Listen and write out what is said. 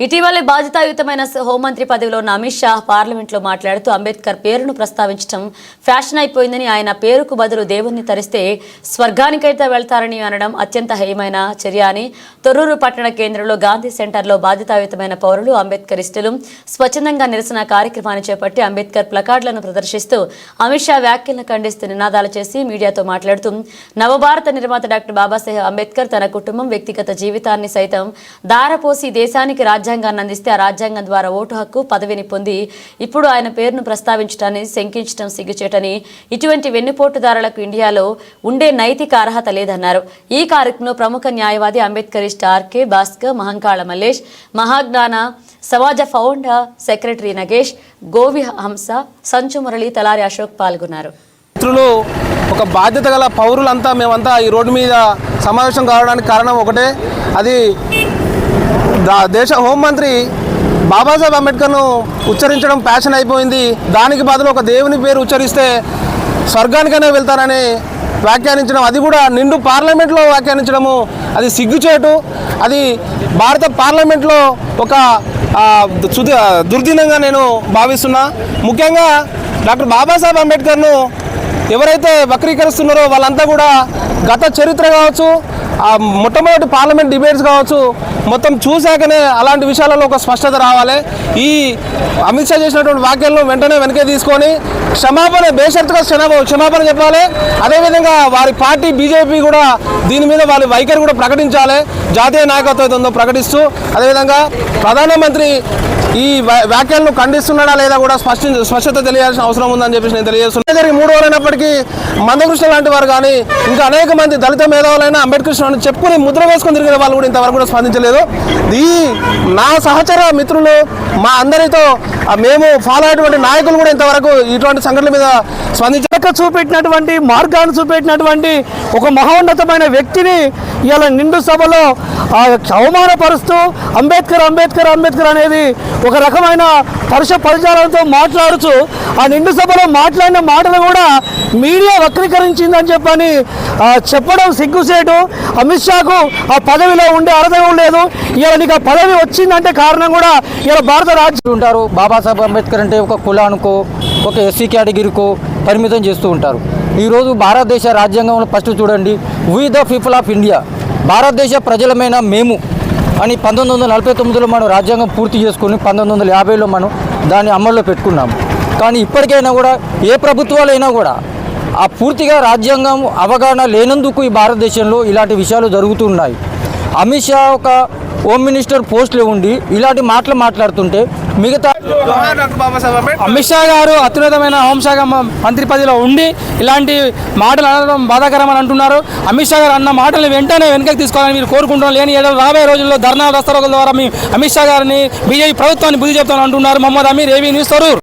ఇటీవలే బాధ్యతాయుతమైన హోంమంత్రి పదవిలో ఉన్న అమిత్ షా పార్లమెంట్లో మాట్లాడుతూ అంబేద్కర్ పేరును ప్రస్తావించడం ఫ్యాషన్ అయిపోయిందని ఆయన పేరుకు బదులు దేవుణ్ణి తరిస్తే స్వర్గానికైతే వెళ్తారని అనడం అత్యంత హేయమైన చర్య అని తొర్రూరు పట్టణ కేంద్రంలో గాంధీ సెంటర్లో బాధ్యతాయుతమైన పౌరులు అంబేద్కర్ ఇష్టలు స్వచ్ఛందంగా నిరసన కార్యక్రమాన్ని చేపట్టి అంబేద్కర్ ప్లకార్డులను ప్రదర్శిస్తూ అమిత్ షా వ్యాఖ్యలను ఖండిస్తూ నినాదాలు చేసి మీడియాతో మాట్లాడుతూ నవభారత నిర్మాత డాక్టర్ బాబాసాహెబ్ అంబేద్కర్ తన కుటుంబం వ్యక్తిగత జీవితాన్ని సైతం దారపోసి దేశానికి రాజ్యాంగాన్ని అందిస్తే ఆ రాజ్యాంగం ద్వారా ఓటు హక్కు పదవిని పొంది ఇప్పుడు ఆయన పేరును ప్రస్తావించడాన్ని శంకించడం సిగ్గుచేటని ఇటువంటి వెన్నుపోటుదారులకు ఇండియాలో ఉండే నైతిక అర్హత లేదన్నారు. ఈ కార్యక్రమంలో ప్రముఖ న్యాయవాది Ambedkarist RK Bhaskar Mahankala Mallesh Mahajnana Samaja founder secretary Nagesh గోవి హంస సంచు మురళి తలారి అశోక్ పాల్గొన్నారు. మిత్రులు ఒక బాధ్యత గల పౌరులంతా మేమంతా ఈ రోడ్డు మీద సమావేశం కావడానికి కారణం ఒకటే. అది దేశ హోంమంత్రి బాబాసాహెబ్ అంబేద్కర్ను ఉచ్చరించడం ప్యాషన్ అయిపోయింది. దానికి బదులు ఒక దేవుని పేరు ఉచ్చరిస్తే స్వర్గానికైనా వెళ్తానని వ్యాఖ్యానించడం. అది కూడా నిండు పార్లమెంట్లో వ్యాఖ్యానించడము. అది సిగ్గుచేటు. అది భారత పార్లమెంట్లో ఒక సుది దుర్దినంగా నేను భావిస్తున్నా. ముఖ్యంగా డాక్టర్ బాబాసాహెబ్ అంబేద్కర్ను ఎవరైతే వక్రీకరిస్తున్నారో వాళ్ళంతా కూడా గత చరిత్ర కావచ్చు ఆ మొట్టమొదటి పార్లమెంట్ డిబేట్స్ కావచ్చు మొత్తం చూశాకనే అలాంటి విషయాలలో ఒక స్పష్టత రావాలి. ఈ అమిత్ షా చేసినటువంటి వ్యాఖ్యలను వెంటనే వెనకే తీసుకొని క్షమాపణ బేషరతుగా క్షమా క్షమాపణ చెప్పాలి. అదేవిధంగా వారి పార్టీ బీజేపీ కూడా దీని మీద వాళ్ళ వైఖరి కూడా ప్రకటించాలి. జాతీయ నాయకత్వం ఏదో ప్రకటిస్తూ అదేవిధంగా ప్రధానమంత్రి ఈ వ్యాఖ్యలను ఖండిస్తున్నాడా లేదా కూడా స్పష్ట స్పష్టత తెలియాల్సిన అవసరం ఉందని చెప్పేసి నేను తెలియజేస్తున్నాను జరిగి మూడు రోజులైనప్పటికీ మందకృష్ణ లాంటి వారు కానీ ఇంకా అనేక మంది దళిత మేధావులైన అంబేద్కృష్ణ చేస్తున్నాను చెప్పుకుని ముద్ర వేసుకొని తిరిగిన వాళ్ళు కూడా ఇంతవరకు కూడా స్పందించలేదు. ఈ నా సహచర మిత్రులు మా అందరితో మేము ఫాలో అయినటువంటి నాయకులు కూడా ఇంతవరకు ఇటువంటి సంఘటనల మీద స్పందించక చూపెట్టినటువంటి మార్గాన్ని చూపెట్టినటువంటి ఒక మహోన్నతమైన వ్యక్తిని ఇలా నిండు సభలో అవమానపరుస్తూ అంబేద్కర్ అంబేద్కర్ అంబేద్కర్ అనేది ఒక రకమైన పరుష పరిచారంతో మాట్లాడుతూ ఆ నిండు సభలో మాట్లాడిన మాటలు కూడా మీడియా వక్రీకరించిందని చెప్పని చెప్పడం సిగ్గుసేటు. అమిత్ షాకు ఆ పదవిలో ఉండే అర్హత లేదు. ఇలా నీకు ఆ పదవి వచ్చిందంటే కారణం కూడా ఇలా భారత రాజ్యం ఉంటారు. బాబాసాహెబ్ అంబేద్కర్ అంటే ఒక కులానికో ఒక ఎస్సీ కేటగిరీకో పరిమితం చేస్తూ ఉంటారు. ఈరోజు భారతదేశ రాజ్యాంగంలో ఫస్ట్ చూడండి. We the people of India భారతదేశ ప్రజలమైన మేము అని పంతొమ్మిది వందల నలభై తొమ్మిదిలో మనం రాజ్యాంగం పూర్తి చేసుకుని పంతొమ్మిది వందల యాభైలో మనం దాన్ని అమల్లో పెట్టుకున్నాము. కానీ ఇప్పటికైనా కూడా ఏ ప్రభుత్వాలైనా కూడా ఆ పూర్తిగా రాజ్యాంగం అవగాహన లేనందుకు ఈ భారతదేశంలో ఇలాంటి విషయాలు జరుగుతున్నాయి. అమిత్ షా ఒక హోమ్ మినిస్టర్ పోస్ట్లో ఉండి ఇలాంటి మాటలు మాట్లాడుతుంటే మిగతా అమిత్ షా గారు అత్యున్నతమైన హోంశాఖ మ- మంత్రి పదవిలో ఉండి ఇలాంటి మాటలు అనడం బాధాకరమని అంటున్నారు. అమిత్ షా గారు అన్న మాటలు వెంటనే వెనకకి తీసుకోవాలని మీరు కోరుకుంటున్నాం లేని ఏదో రాబోయే రోజుల్లో ధర్నా దస్తరోగుల ద్వారా మీ అమిత్ షా గారిని బీజేపీ ప్రభుత్వాన్ని బుద్ధి చెప్తామని అంటున్నారు. Mohammed Aamir AV news Tharoor.